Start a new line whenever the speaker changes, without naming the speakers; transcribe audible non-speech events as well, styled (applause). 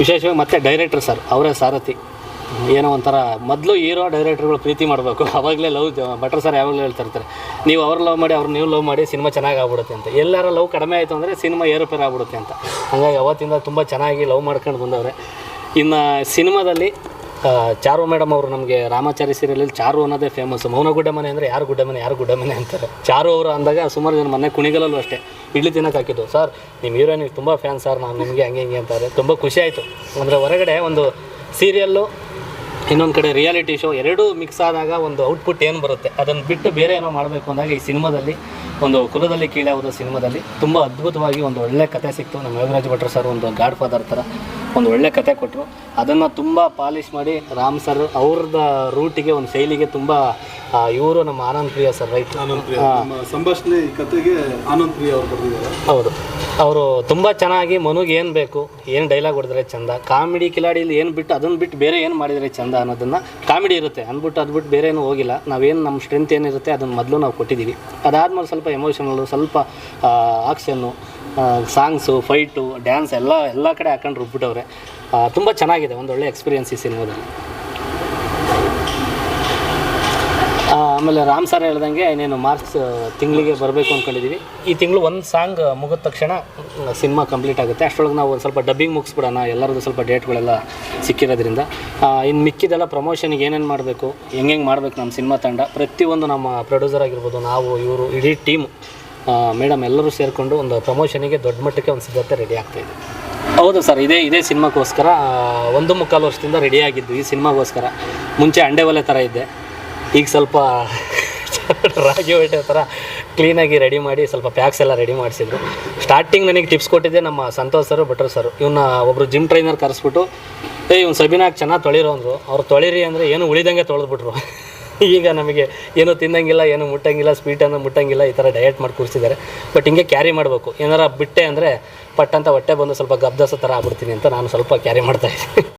ವಿಶೇಷವಾಗಿ ಮತ್ತೆ director sir ಅವರೇ ಸಾರಥಿ. ಏನೋ ಒಂಥರ ಮೊದಲು ಹೀರೋ ಡೈರೆಕ್ಟರ್ಗಳು ಪ್ರೀತಿ ಮಾಡಬೇಕು. (laughs) ಅವಾಗಲೇ ಲವ್ ಭಟ್ರ ಸರ್ ಯಾವಾಗಲೂ ಹೇಳ್ತಿರ್ತಾರೆ ನೀವು ಅವ್ರು ಲವ್ ಮಾಡಿ, ಅವ್ರು ನೀವು ಲವ್ ಮಾಡಿ ಸಿನಿಮಾ ಚೆನ್ನಾಗಿ ಆಗ್ಬಿಡುತ್ತೆ ಅಂತ. ಎಲ್ಲರ ಲವ್ ಕಡಿಮೆ ಆಯಿತು ಅಂದರೆ ಸಿನಿಮಾ ಏರುಪೇರು ಆಗ್ಬಿಡುತ್ತೆ ಅಂತ. ಹಾಗಾಗಿ ಅವತ್ತಿಂದ ತುಂಬ ಚೆನ್ನಾಗಿ ಲವ್ ಮಾಡ್ಕೊಂಡು ಬಂದವ್ರೆ. ಇನ್ನು ಸಿನಿಮಾದಲ್ಲಿ ಚಾರು ಮೇಡಮ್ ಅವರು ನಮಗೆ ರಾಮಾಚಾರಿ ಸೀರಿಯಲಲ್ಲಿ ಚಾರು ಅನ್ನೋದೇ ಫೇಮಸ್ ಮೌನ ಗುಡ್ಡ ಮನೆ ಅಂದರೆ ಯಾರು ಗುಡ್ಡ ಮನೆ, ಯಾರು ಗುಡ್ಡ ಮನೆ ಅಂತಾರೆ. ಚಾರು ಅವರು ಅಂದಾಗ ಸುಮಾರು ಜನ ಮನೆ ಕುಣಿಗಲಲ್ಲೂ ಅಷ್ಟೇ. ಇಡ್ಲಿ ತಿನ್ನಕ್ಕೆ ಹಾಕಿದ್ದು. ಸರ್ ನಿಮ್ಮ ಹೀರೋನಿಗೆ ತುಂಬ ಫ್ಯಾನ್ ಸರ್, ನಾನು ನಿಮಗೆ ಹಂಗೆ ಹಿಂಗೆ ಅಂತಾರೆ. ತುಂಬ ಖುಷಿ ಆಯಿತು. ಅಂದರೆ ಹೊರಗಡೆ ಒಂದು ಸೀರಿಯಲ್ಲು ಇನ್ನೊಂದು ಕಡೆ ರಿಯಾಲಿಟಿ ಶೋ ಎರಡೂ ಮಿಕ್ಸ್ ಆದಾಗ ಒಂದು ಔಟ್ಪುಟ್ ಏನು ಬರುತ್ತೆ? ಅದನ್ನು ಬಿಟ್ಟು ಬೇರೆ ಏನೋ ಮಾಡಬೇಕು ಅಂದಾಗ ಈ ಸಿನಿಮಾದಲ್ಲಿ, ಒಂದು ಕುಲದಲ್ಲಿ ಕೀಳಾವುದ ಸಿನಿಮಾದಲ್ಲಿ ತುಂಬ ಅದ್ಭುತವಾಗಿ ಒಂದು ಒಳ್ಳೆ ಕತೆ ಸಿಕ್ತು. ನಮ್ಮ ಯೋಗರಾಜ್ ಭಟ್ರು ಸರ್ ಒಂದು ಗಾಡ್ ಫಾದರ್ ಥರ ಒಂದು ಒಳ್ಳೆ ಕತೆ ಕೊಟ್ಟರು ಅದನ್ನು ತುಂಬ ಪಾಲಿಷ್ ಮಾಡಿ ರಾಮ್ ಸರ್ ಅವ್ರದ್ದು ರೂಟಿಗೆ ಒಂದು ಶೈಲಿಗೆ ತುಂಬ ಇವರು ನಮ್ಮ ಆನಂದ್ ಪ್ರಿಯ ಸರ್ ರೈಟ್
ಸಂಭಾಷಣೆ ಕತೆಗೆ ಆನಂದ್ ಪ್ರಿಯ ಅವರು ಬರೆದಿದ್ದಾರೆ.
ಹೌದು. ಅವರು ತುಂಬ ಚೆನ್ನಾಗಿ ಮನುಗೆ ಏನು ಬೇಕು ಏನು ಡೈಲಾಗ್ ಹೊಡೆದ್ರೆ ಚಂದ ಕಾಮಿಡಿ ಕಿಲಾಡಿಲಿ ಏನು ಬಿಟ್ಟು ಅದನ್ನು ಬಿಟ್ಟು ಬೇರೆ ಏನು ಮಾಡಿದರೆ ಚಂದ ಅನ್ನೋದನ್ನು ಕಾಮಿಡಿ ಇರುತ್ತೆ. ಅಂದ್ಬಿಟ್ಟು ಅದು ಬಿಟ್ಟು ಬೇರೆ ಏನೂ ಹೋಗಿಲ್ಲ. ನಾವೇನು ನಮ್ಮ ಸ್ಟ್ರೆಂತ್ ಏನಿರುತ್ತೆ ಅದನ್ನು ಮೊದಲು ನಾವು ಕೊಟ್ಟಿದ್ದೀವಿ ಅದಾದಮೇಲೆ ಸ್ವಲ್ಪ ಎಮೋಷನಲ್ಲು ಸ್ವಲ್ಪ ಆಕ್ಷನ್ನು ಸಾಂಗ್ಸು ಫೈಟು ಡ್ಯಾನ್ಸ್ ಎಲ್ಲ ಎಲ್ಲ ಕಡೆ ಹಾಕೊಂಡು ರುಬ್ಬಿಟ್ಟವ್ರೆ. ತುಂಬ ಚೆನ್ನಾಗಿದೆ, ಒಂದು ಒಳ್ಳೆ ಎಕ್ಸ್ಪೀರಿಯನ್ಸ್ ಈ ಸಿನಿಮಾದಲ್ಲಿ. ಆಮೇಲೆ ರಾಮ್ ಸರ್ ಹೇಳ್ದಂಗೆ ಇನ್ನೇನು ಮಾರ್ಚ್ ತಿಂಗಳಿಗೆ ಬರಬೇಕು ಅಂದ್ಕೊಂಡಿದ್ದೀವಿ ಈ ತಿಂಗಳು ಒಂದು ಸಾಂಗ್ ಮುಗಿದ ತಕ್ಷಣ ಸಿನಿಮಾ ಕಂಪ್ಲೀಟ್ ಆಗುತ್ತೆ. ಅಷ್ಟರೊಳಗೆ ನಾವು ಒಂದು ಸ್ವಲ್ಪ ಡಬ್ಬಿಂಗ್ ಮುಗಿಸ್ಬಿಡೋಣ ಎಲ್ಲರದ್ದು ಸ್ವಲ್ಪ ಡೇಟ್ಗಳೆಲ್ಲ ಸಿಕ್ಕಿರೋದ್ರಿಂದ. ಇನ್ನು ಮಿಕ್ಕಿದೆಲ್ಲ ಪ್ರಮೋಷನ್ಗೆ ಏನೇನು ಮಾಡಬೇಕು ಹೆಂಗೆ ಮಾಡಬೇಕು ನಮ್ಮ ಸಿನಿಮಾ ತಂಡ, ಪ್ರತಿಯೊಂದು ನಮ್ಮ ಪ್ರೊಡ್ಯೂಸರ್ ಆಗಿರ್ಬೋದು, ನಾವು, ಇವರು, ಇಡೀ ಟೀಮ್ ಮೇಡಮ್ ಎಲ್ಲರೂ ಸೇರಿಕೊಂಡು ಒಂದು ಪ್ರಮೋಷನಿಗೆ ದೊಡ್ಡ ಮಟ್ಟಕ್ಕೆ ಒಂದು ಸಿದ್ಧತೆ ರೆಡಿ ಆಗ್ತಾಯಿದೆ ಹೌದು ಸರ್, ಇದೇ ಇದೇ ಸಿನಿಮಾಗೋಸ್ಕರ ಒಂದು ಮುಕ್ಕಾಲು ವರ್ಷದಿಂದ ರೆಡಿ ಆಗಿದ್ದು ಈ ಸಿನಿಮಾಗೋಸ್ಕರ. ಮುಂಚೆ ಅಂಡೆ ಒಲೆ ಥರ ಇದ್ದೆ. ಈಗ ಸ್ವಲ್ಪ ರಾಗಿ ಹೊಟ್ಟೆ ಥರ ಕ್ಲೀನಾಗಿ ರೆಡಿ ಮಾಡಿ ಸ್ವಲ್ಪ ಪ್ಯಾಕ್ಸ್ ಎಲ್ಲ ರೆಡಿ ಮಾಡಿಸಿದ್ರು. ಸ್ಟಾರ್ಟಿಂಗ್ ನನಗೆ ಟಿಪ್ಸ್ ಕೊಟ್ಟಿದ್ದೆ ನಮ್ಮ ಸಂತೋಷ್ ಸರ್, ಭಟ್ರು ಸರ್. ಇವನ್ನ ಒಬ್ಬರು ಜಿಮ್ ಟ್ರೈನರ್ ಕರೆಸ್ಬಿಟ್ಟು ಏ ಇವ್ನು ಸಬಿನಾಗ ಚೆನ್ನಾಗಿ ತೊಳಿರೋ ಅಂದರು. ಅವ್ರು ತೊಳಿರಿ ಅಂದರೆ ಏನು ಉಳಿದಂಗೆ ತೊಳೆದ್ಬಿಟ್ರು. (laughs) ಈಗ ನಮಗೆ ಏನು ತಿನ್ನಂಗಿಲ್ಲ, ಏನು ಮುಟ್ಟಂಗಿಲ್ಲ ಸ್ವೀಟನ್ನು ಮುಟ್ಟಂಗಿಲ್ಲ, ಈ ಥರ ಡಯಟ್ ಮಾಡಿ ಕೂರಿಸಿದ್ದಾರೆ. ಬಟ್ ಹಿಂಗೆ ಕ್ಯಾರಿ ಮಾಡಬೇಕು. ಏನಾರ ಬಿಟ್ಟೆ ಅಂದರೆ ಪಟ್ ಅಂತ ಹೊಟ್ಟೆ ಬಂದು ಸ್ವಲ್ಪ ಗಬ್ದಸ ಥರ ಆಗ್ಬಿಡ್ತೀನಿ ಅಂತ ನಾನು ಸ್ವಲ್ಪ ಕ್ಯಾರಿ ಮಾಡ್ತಾ ಇದ್ದೀನಿ.